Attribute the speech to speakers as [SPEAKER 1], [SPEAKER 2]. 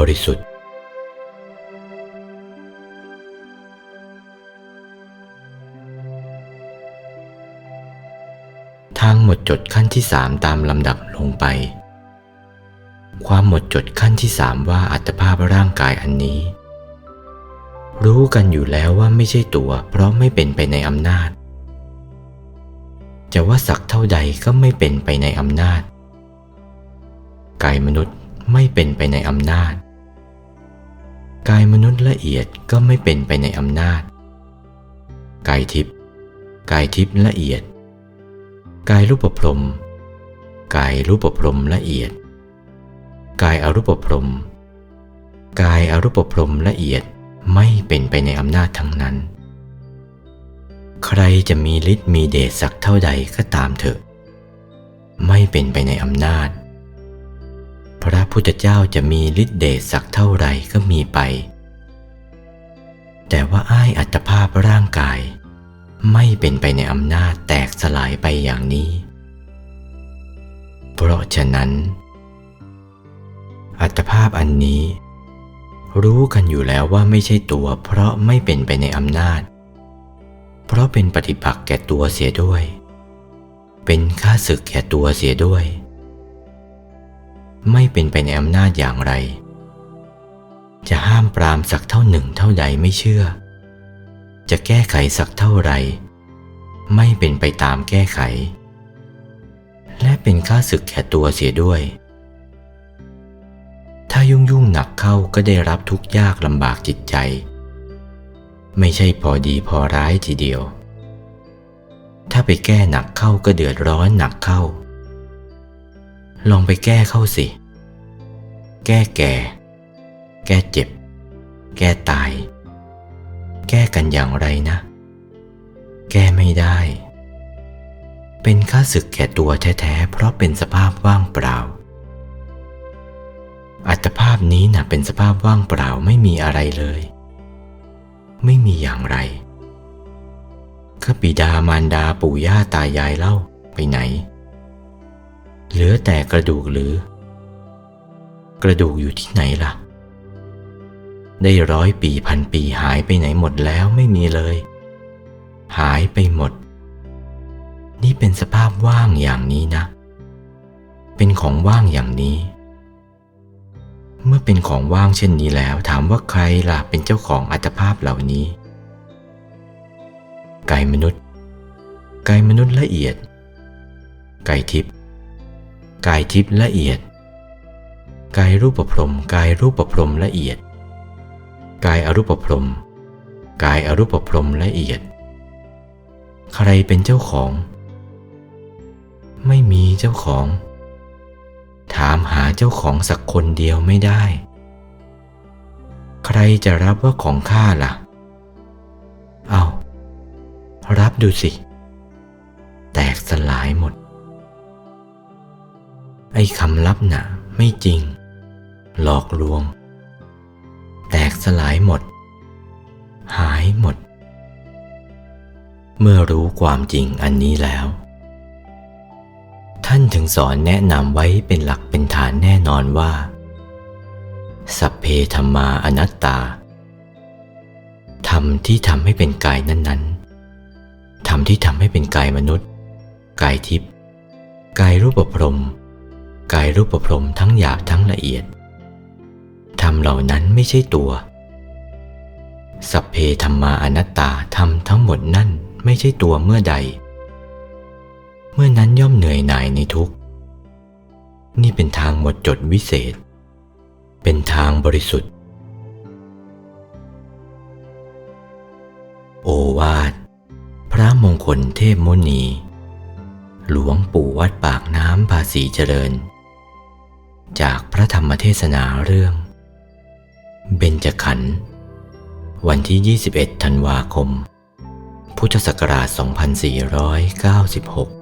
[SPEAKER 1] บริสุทธิ์ ทางหมดจดขั้นที่สามตามลำดับลงไป ความหมดจดขั้นที่สามว่าอัตภาพร่างกายอันนี้ รู้กันอยู่แล้วว่าไม่ใช่ตัว เพราะไม่เป็นไปในอำนาจ จะว่าสักเท่าใดก็ไม่เป็นไปในอำนาจ กายมนุษย์ไม่เป็นไปในอำนาจ กายมนุษย์ละเอียดก็ไม่เป็นไปในอำนาจ กายทิพย์กายทิพย์ละเอียด กายรูปพรม กายรูปพรมละเอียด กายอรูปพรม กายอรูปพรมละเอียดไม่เป็นไปในอำนาจทั้งนั้น ใครจะมีฤทธิ์มีเดชสักเท่าใดก็ตามเถอะ ไม่เป็นไปในอำนาจ พระพุทธเจ้าจะมีฤทธิ์เดชสักเท่าไรก็มีไป แต่ว่าอ้ายอัตภาพร่างกาย ไม่เป็นไปในอำนาจแตกสลายไปอย่างนี้ เพราะฉะนั้น อัตภาพอันนี้ รู้กันอยู่แล้วว่าไม่ใช่ตัวเพราะไม่เป็นไปในอำนาจ เพราะเป็นปฏิปักษ์แก่ตัวเสียด้วย เป็นข้าศึกแก่ตัวเสียด้วย ไม่เป็นไปในอำนาจอย่างไร จะห้ามปรามสักเท่าหนึ่งเท่าใดไม่เชื่อ จะแก้ไขสักเท่าไร ไม่เป็นไปตามแก้ไข และเป็นข้าศึกแก่ตัวเสียด้วย ถ้ายุ่งยุ่งหนักเข้าก็ได้รับทุกข์ยากลำบากจิตใจ ไม่ใช่พอดีพอร้ายทีเดียว ถ้าไปแก้หนักเข้าก็เดือดร้อนหนักเข้า ลองไปแก้เข้าสิ แก้แก่ แก้เจ็บ แก้ตาย แก้กันอย่างไรนะ แก้ไม่ได้ เป็นข้าศึกแก่ตัวแท้ๆ เพราะเป็นสภาพว่างเปล่า อัตภาพนี้นะ่ะเป็นสภาพว่างเปล่าไม่มีอะไรเลย ไม่มีอย่างไรข้าบิดามารดาปู่ย่าตายายเล่าไปไหน เหลือแต่กระดูกหรือ กระดูกอยู่ที่ไหนล่ะ ได้ร้อยปีพันปีหายไปไหนหมดแล้วไม่มีเลย หายไปหมด นี่เป็นสภาพว่างอย่างนี้นะ เป็นของว่างอย่างนี้ เมื่อเป็นของว่างเช่นนี้แล้ว ถามว่าใครล่ะเป็นเจ้าของอัตภาพเหล่านี้กายมนุษย์กายมนุษย์ละเอียดกายทิพย์ กายทิพย์ละเอียด กายรูปพรมกายรูปพรมละเอียด กายอรูปพรมกายอรูปพรมละเอียด ใครเป็นเจ้าของ ไม่มีเจ้าของ ถามหาเจ้าของสักคนเดียวไม่ได้ ใครจะรับว่าของข้าล่ะ เอารับดูสิ แตกสลายหมด ไอ้คำลับหนาไม่จริง หลอกลวง แตกสลายหมด หายหมด เมื่อรู้ความจริงอันนี้แล้ว ท่านถึงสอนแนะนำไว้เป็นหลักเป็นฐานแน่นอนว่า สัพเพธรรมาอนัตตาธรรมที่ทำให้เป็นกายนั้นๆธรรมที่ทำให้เป็นกายมนุษย์ กายทิพย์กายรูปพรหม กายรูปประพรมทั้งหยาบทั้งละเอียดธรรมเหล่านั้นไม่ใช่ตัว สัพเพธรรมาอนัตตาธรรมทั้งหมดนั่นไม่ใช่ตัวเมื่อใด เมื่อนั้นย่อมเหนื่อยหน่ายในทุกข์ นี่เป็นทางหมดจดวิเศษ เป็นทางบริสุทธิ์ โอวาท พระมงคลเทพมุนี หลวงปู่วัดปากน้ำภาษีเจริญ จากพระธรรมเทศนาเรื่อง เบญจขันธ์วันที่ 21 ธันวาคม พุทธศักราช 2496